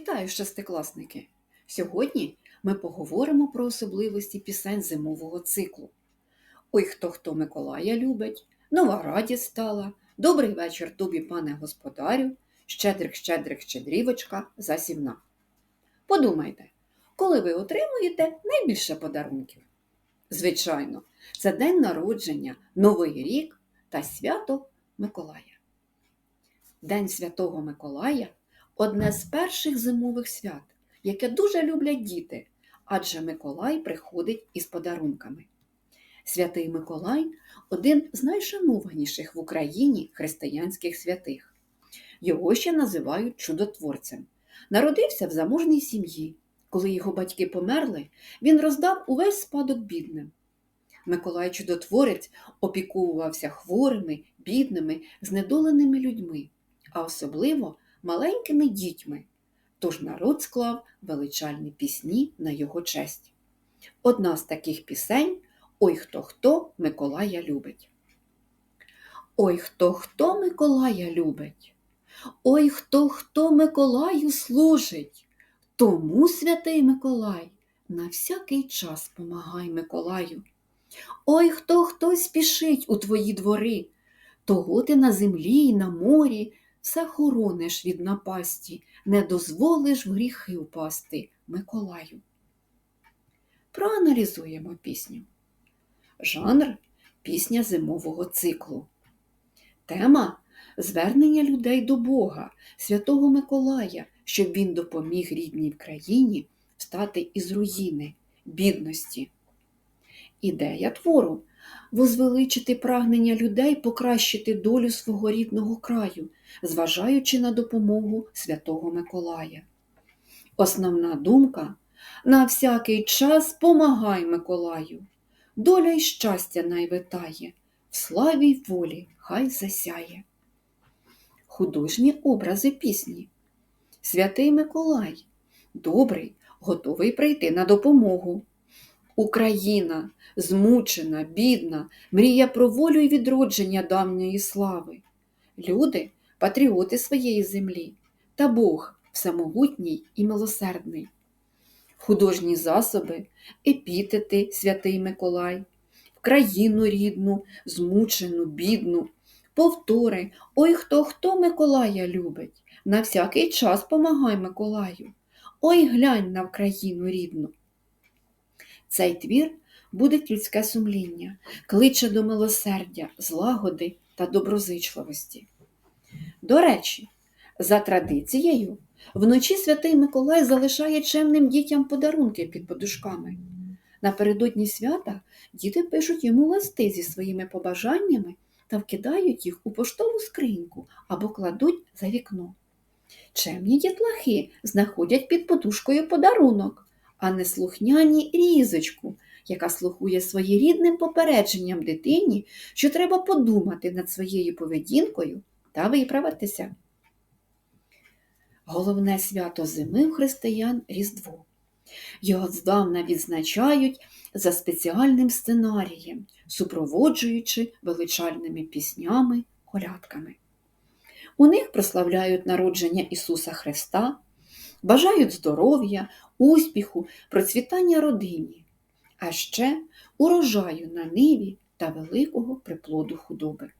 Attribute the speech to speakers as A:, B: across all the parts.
A: Вітаю, шестикласники! Сьогодні ми поговоримо про особливості пісень зимового циклу. Ой, хто хто Миколая любить, нова радість стала, добрий вечір тобі, пане господарю, щедрик, щедрик, щедрівочка, засівна. Подумайте, коли ви отримуєте найбільше подарунків? Звичайно, це день народження, Новий рік та свято Миколая. День Святого Миколая одне з перших зимових свят, яке дуже люблять діти, адже Миколай приходить із подарунками. Святий Миколай один з найшанованіших в Україні християнських святих. Його ще називають чудотворцем. Народився в заможній сім'ї. Коли його батьки померли, він роздав увесь спадок бідним. Миколай Чудотворець опікувався хворими, бідними, знедоленими людьми, а особливо маленькими дітьми. Тож народ склав величальні пісні на його честь. Одна з таких пісень Ой хто хто Миколая любить. Ой хто хто Миколая любить. Ой хто хто Миколаю служить. Тому святий Миколай на всякий час помагай Миколаю. Ой хто хто спішить у твої двори, того ти на землі й на морі все хорониш від напасті, не дозволиш в гріхи впасти Миколаю. Проаналізуємо пісню. Жанр пісня зимового циклу. Тема звернення людей до Бога, Святого Миколая, щоб він допоміг рідній країні встати із руїни, бідності. Ідея твору возвеличити прагнення людей покращити долю свого рідного краю, зважаючи на допомогу Святого Миколая. Основна думка на всякий час помагай Миколаю. Доля й щастя найвитає, в славі й волі хай засяє. Художні образи пісні. Святий Миколай, добрий, готовий прийти на допомогу. Україна, змучена, бідна, мріє про волю і відродження давньої слави. Люди патріоти своєї землі, та Бог всемогутній і милосердний. Художні засоби, епітети Святий Миколай, країну рідну, змучену, бідну, повтори Ой хто хто Миколая любить, на всякий час помагай Миколаю. Ой глянь на Вкраїну рідну. Цей твір буде людське сумління, кличе до милосердя, злагоди та доброзичливості. До речі, за традицією, вночі святий Миколай залишає чемним дітям подарунки під подушками. Напередодні свята діти пишуть йому листи зі своїми побажаннями та вкидають їх у поштову скриньку або кладуть за вікно. Чемні дітлахи знаходять під подушкою подарунок, а не слухняні різочку, яка слухує своєрідним попередженням дитині, що треба подумати над своєю поведінкою та виправитися. Головне свято зими у християн Різдво. Його здавна відзначають за спеціальним сценарієм, супроводжуючи величальними піснями, колядками. У них прославляють народження Ісуса Христа, бажають здоров'я, успіху, процвітання родині, а ще урожаю на ниві та великого приплоду худоби.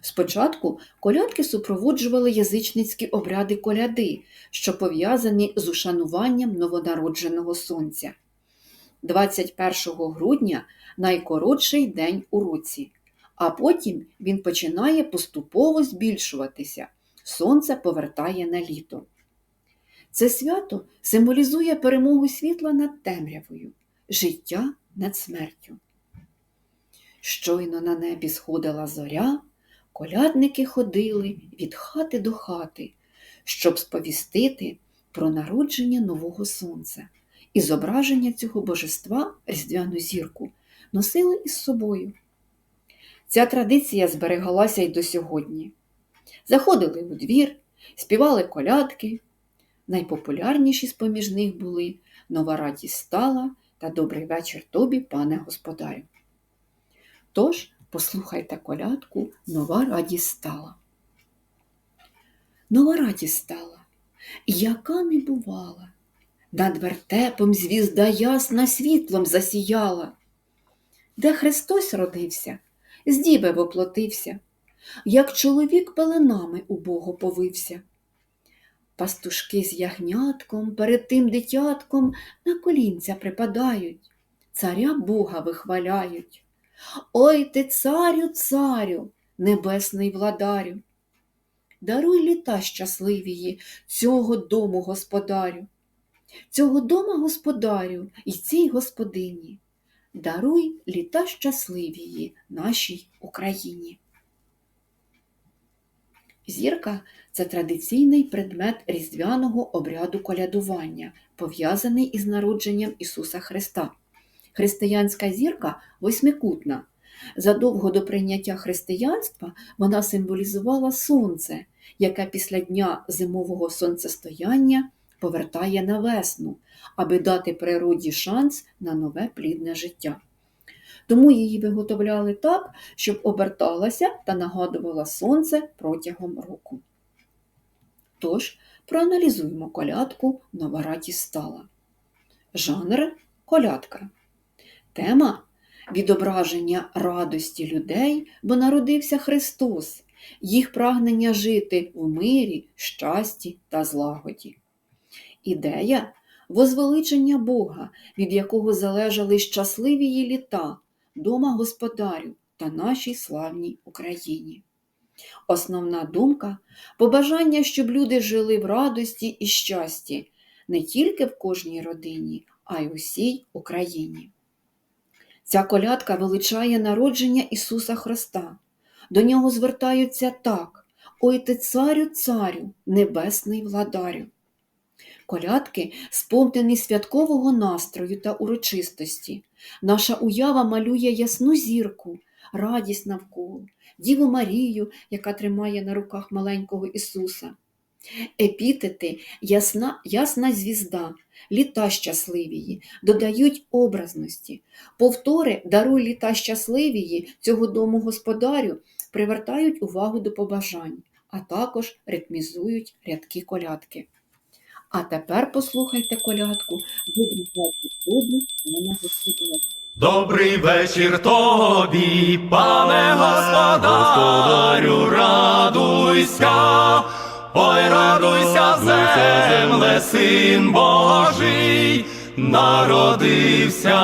A: Спочатку колядки супроводжували язичницькі обряди коляди, що пов'язані з ушануванням новонародженого сонця. 21 грудня найкоротший день у році, а потім він починає поступово збільшуватися, сонце повертає на літо. Це свято символізує перемогу світла над темрявою, життя над смертю. Щойно на небі сходила зоря, колядники ходили від хати до хати, щоб сповістити про народження нового сонця, і зображення цього божества, різдвяну зірку, носили із собою. Ця традиція зберегалася й до сьогодні. Заходили у двір, співали колядки. Найпопулярніші з поміж них були Нова радість стала та Добрий вечір тобі, пане господарю. Тож послухайте колядку Нова радість стала. Нова радість стала, яка не бувала. Над вертепом звізда ясна світлом засіяла. Де Христос родився, з діви воплотився, як чоловік пеленами у Богу повився. Пастушки з ягнятком перед тим дитятком на колінця припадають, царя Бога вихваляють. Ой ти, царю, царю, небесний владарю, даруй літа щасливії цього дому господарю, цього дома господарю і цій господині. Даруй літа щасливії нашій Україні. Зірка це традиційний предмет різдвяного обряду колядування, пов'язаний із народженням Ісуса Христа. Християнська зірка восьмикутна. Задовго до прийняття християнства вона символізувала сонце, яке після дня зимового сонцестояння повертає на весну, аби дати природі шанс на нове плідне життя. Тому її виготовляли так, щоб оберталася та нагадувала сонце протягом року. Тож, проаналізуємо колядку Нова стала. Жанр колядка. Тема відображення радості людей, бо народився Христос, їх прагнення жити в мирі, щасті та злагоді. Ідея возвеличення Бога, від якого залежали щасливі її літа, дома господарю та нашій славній Україні. Основна думка побажання, щоб люди жили в радості і щасті не тільки в кожній родині, а й усій Україні. Ця колядка величає народження Ісуса Христа. До нього звертаються так: Ой ти царю, царю, небесний владарю. Колядки сповнені святкового настрою та урочистості. Наша уява малює ясну зірку, радість навколо, Діву Марію, яка тримає на руках маленького Ісуса. Епітети ясна, ясна звізда, літа щасливії, додають образності. Повтори даруй літа щасливії цього дому господарю привертають увагу до побажань, а також ритмізують рядки колядки. А тепер послухайте колядку. «Добрий вечір тобі, мене
B: Добрий вечір тобі, пане господарю, радуйся, ой, радуйся, земле, син Божий, народився,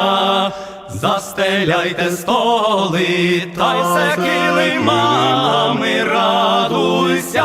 B: застеляйте столи, та й все килимами, радуйся,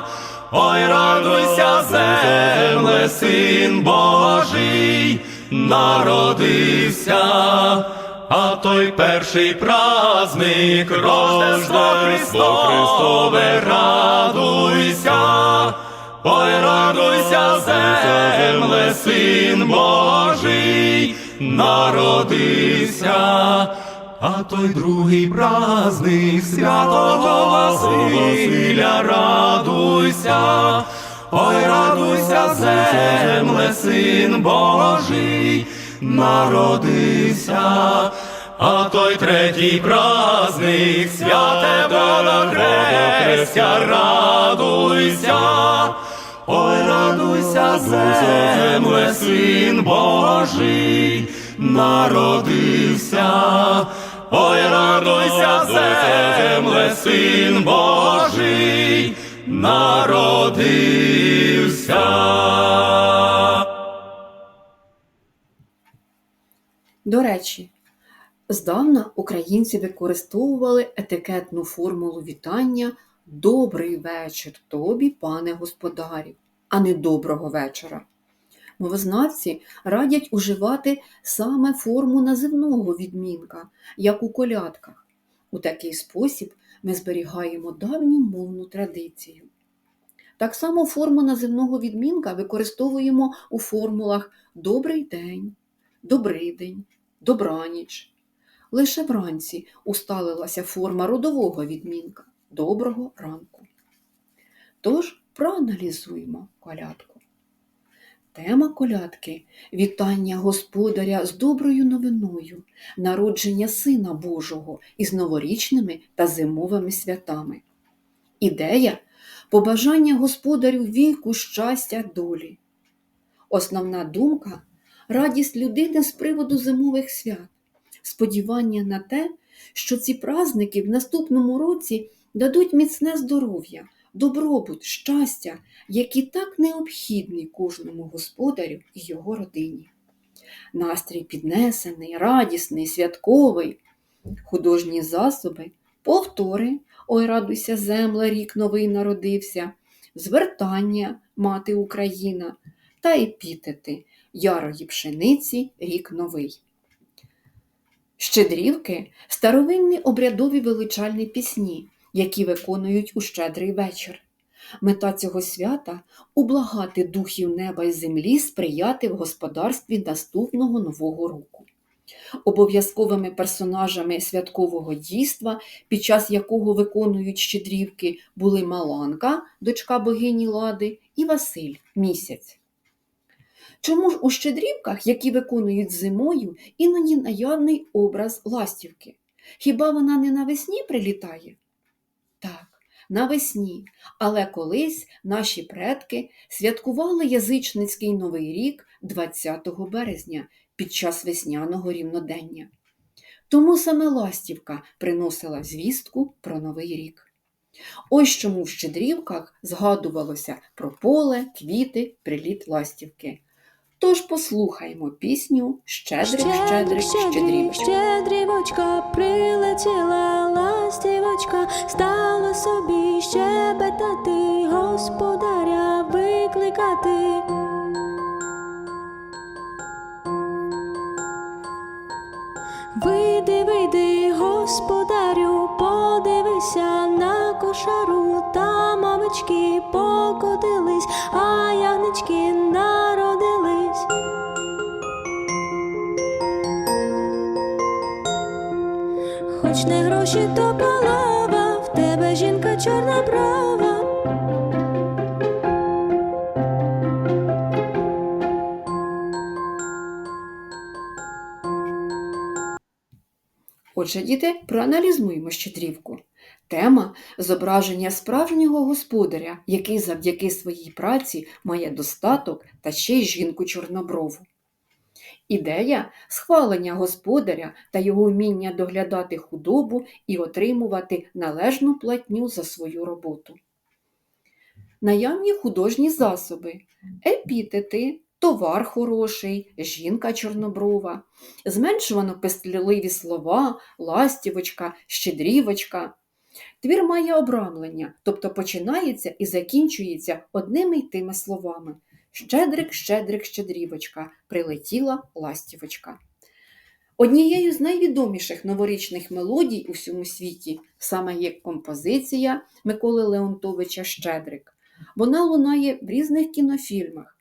B: ой, радуйся, земле, син Божий народився, а той перший праздник Рождество Христове, радуйся, ой, радуйся, земле, син Божий, народився. А той другий праздник святого Василя, радуйся, Ой, радуйся, земле, син Божий, народився, а той третій праздник, святе водохрестя, радуйся, ой, радуйся, земле, син Божий, народився, ой, радуйся, земле, син Божий народився.
A: До речі, здавна українці використовували етикетну формулу вітання Добрий вечір тобі, пане господарю, а не доброго вечора. Мовознавці радять уживати саме форму називного відмінка, як у колядках. У такий спосіб ми зберігаємо давню мовну традицію. Так само форму називного відмінка використовуємо у формулах добрий день, добрий день, добраніч. Лише вранці усталилася форма родового відмінка доброго ранку. Тож проаналізуємо колядку. Тема колядки вітання господаря з доброю новиною, народження Сина Божого із новорічними та зимовими святами. Ідея побажання господарю віку, щастя, долі. Основна думка радість людини з приводу зимових свят, сподівання на те, що ці праздники в наступному році дадуть міцне здоров'я, добробут, щастя, які так необхідні кожному господарю і його родині. Настрій піднесений, радісний, святковий, художні засоби, повтори, ой, радуйся, земля, рік новий народився, звертання, мати Україна. Та епітети ярої пшениці, рік новий. Щедрівки старовинні обрядові величальні пісні, які виконують у щедрий вечір. Мета цього свята ублагати духів неба і землі сприяти в господарстві наступного нового року. Обов'язковими персонажами святкового дійства, під час якого виконують щедрівки, були Маланка, дочка богині Лади, і Василь місяць. Чому ж у щедрівках, які виконують зимою, іноді наявний образ ластівки? Хіба вона не навесні прилітає? Так, навесні, але колись наші предки святкували язичницький новий рік 20 березня під час весняного рівнодення. Тому саме ластівка приносила звістку про новий рік. Ось чому в щедрівках згадувалося про поле, квіти, приліт ластівки. Тож послухаймо пісню Щедрик, щедрик, щедрівочка.
C: щедрівочка, прилетіла ластівочка, стала собі щебетати, господаря викликати. Вийди, вийди, господарю, подивися на кошару, там овечки покотились, а ягнички народились. Хоч не гроші, то
A: Отже, діти, проаналізуємо щедрівку. Тема зображення справжнього господаря, який завдяки своїй праці має достаток та ще й жінку чорноброву. Ідея схвалення господаря та його вміння доглядати худобу і отримувати належну платню за свою роботу. Наявні художні засоби, епітети, товар хороший, жінка чорноброва, зменшувано пестливі слова, ластівочка, щедрівочка. Твір має обрамлення, тобто починається і закінчується одними й тими словами. Щедрик, щедрик, щедрівочка, прилетіла ластівочка. Однією з найвідоміших новорічних мелодій у всьому світі саме є композиція Миколи Леонтовича Щедрик. Вона лунає в різних кінофільмах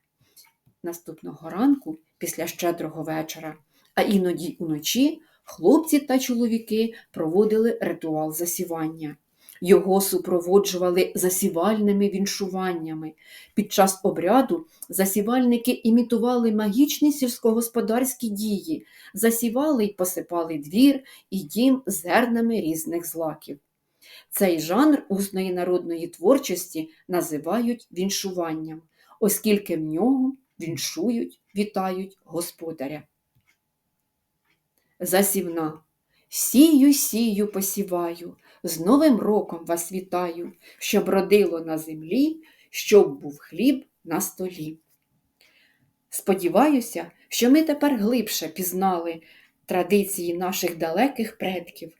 A: наступного ранку після щедрого вечора, а іноді уночі хлопці та чоловіки проводили ритуал засівання. Його супроводжували засівальними віншуваннями. Під час обряду засівальники імітували магічні сільськогосподарські дії, засівали й посипали двір і дім зернами різних злаків. Цей жанр усної народної творчості називають віншуванням, оскільки в нього віншують, вітають господаря. Засівна. Сію, сію, посіваю, з Новим роком вас вітаю, щоб родило на землі, щоб був хліб на столі. Сподіваюся, що ми тепер глибше пізнали традиції наших далеких предків.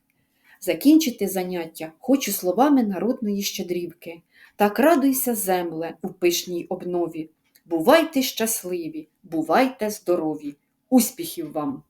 A: Закінчити заняття хочу словами народної щедрівки. Так радуйся, земле, у пишній обнові. Бувайте щасливі, бувайте здорові, успіхів вам!